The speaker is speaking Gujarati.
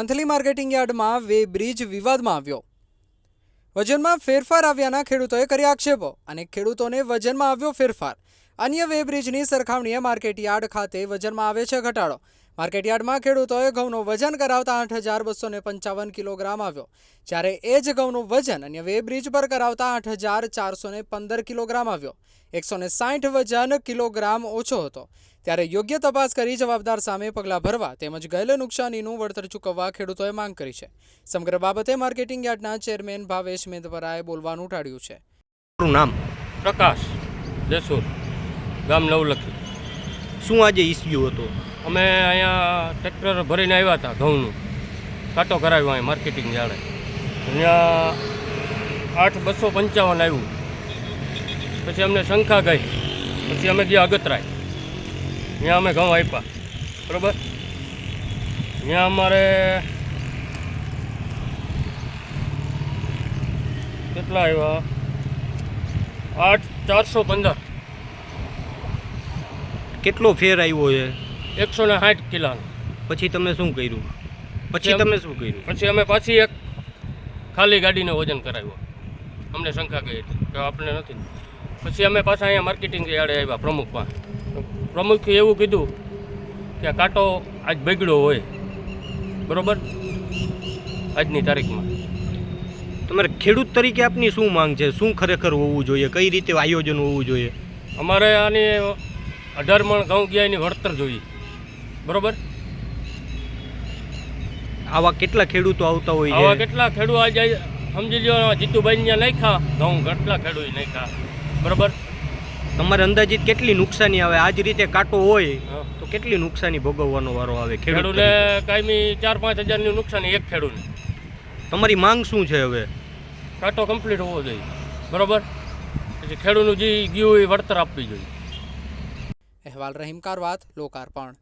વંથલી માર્કેટિંગ યાર્ડમાં વે બ્રિજ વિવાદમાં આવ્યો. વજનમાં ફેરફાર આવ્યાના ખેડૂતોએ કર્યા આક્ષેપો અને ખેડૂતોને વજનમાં આવ્યો ફેરફાર. અન્ય વે બ્રિજની સરખામણીએ માર્કેટ યાર્ડ ખાતે વજનમાં આવે છે ઘટાડો. માર્કેટ યાર્ડમાં ખેડૂતોએ ઘઉંનું વજન કરાવતા આઠ હજાર બસો ને પંચાવન કિલોગ્રામ આવ્યો. જ્યારે એ જ ઘઉંનું વજન અન્ય વે બ્રિજ પર કરાવતા આઠ હજાર ચારસો ને પંદર કિલોગ્રામ આવ્યો. એકસો ને સાઠ વજન કિલોગ્રામ ઓછો હતો. ત્યારે યોગ્ય તપાસ કરી જવાબદાર સામે પગલાં ભરવા તેમજ ગયેલ નુકસાનીનું વળતર ચૂકવવા ખેડૂતોએ માંગ કરી છે. સમગ્ર બાબતે માર્કેટિંગ યાર્ડના ચેરમેન ભાવેશ મેદપરાએ બોલવાનું ટાળ્યું છે. મારું નામ પ્રકાશ જસુર, ગામ નવલખી. શું આજે ઇસ્યુ હતો? અમે અહીંયા ટ્રેક્ટર ભરીને આવ્યા હતા ઘઉંનું. કાંટો કરાવ્યો અહીંયા માર્કેટિંગ જાણે. અહીંયા આઠ બસો પંચાવન આવ્યું. પછી અમને શંખા ગઈ. પછી અમે ગયા અગતરાય. ત્યાં અમે ઘઉં આપ્યા. બરાબર? ત્યાં અમારે કેટલા આવ્યા? આઠ ચારસો પંદર. કેટલો ફેર આવ્યો છે? એકસો ને સાઠ કિલોનો પછી તમે શું કર્યું? પછી તમે શું કર્યું? પછી અમે પાછી એક ખાલી ગાડીને વજન કરાવ્યો. અમને શંકા ગઈ હતી કે આપણે નથી. પછી અમે પાછા અહીંયા માર્કેટિંગ યાર્ડે આવ્યા પ્રમુખમાં. પ્રમુખે એવું કીધું કે કાંટો આજ બગડ્યો હોય. બરોબર? આજની તારીખમાં. તમારે ખેડૂત તરીકે આપની શું માંગ છે? શું ખરેખર હોવું જોઈએ? કઈ રીતે આયોજન હોવું જોઈએ? અમારે આની અઢાર મણ ઘઉં ગયા એની વળતર જોઈએ. બરોબર? આવા કેટલા ખેડૂતો આવતા હોય આવા કેટલા ખેડૂત આજે સમજી લો જીતુભાઈ ત્યાં નાખ્યા. ઘઉં કેટલા ખેડૂત નાખ્યા? બરોબર? તમારે અંદાજિત કેટલી નુકસાની આવે? આ જ રીતે કાંટો હોય તો કેટલી નુકસાની ભોગવવાનો વારો આવે ખેડૂત ખેડૂતને કાયમી ચાર પાંચ હજારની નુકસાન એક ખેડૂતને તમારી માંગ શું છે હવે? કાંટો કમ્પ્લીટ હોવો જોઈએ. બરોબર? પછી ખેડૂતનું જે ગયું એ વળતર આપવી જોઈએ. અહેવાલ રહીમ કારવાત લોકાર્પણ.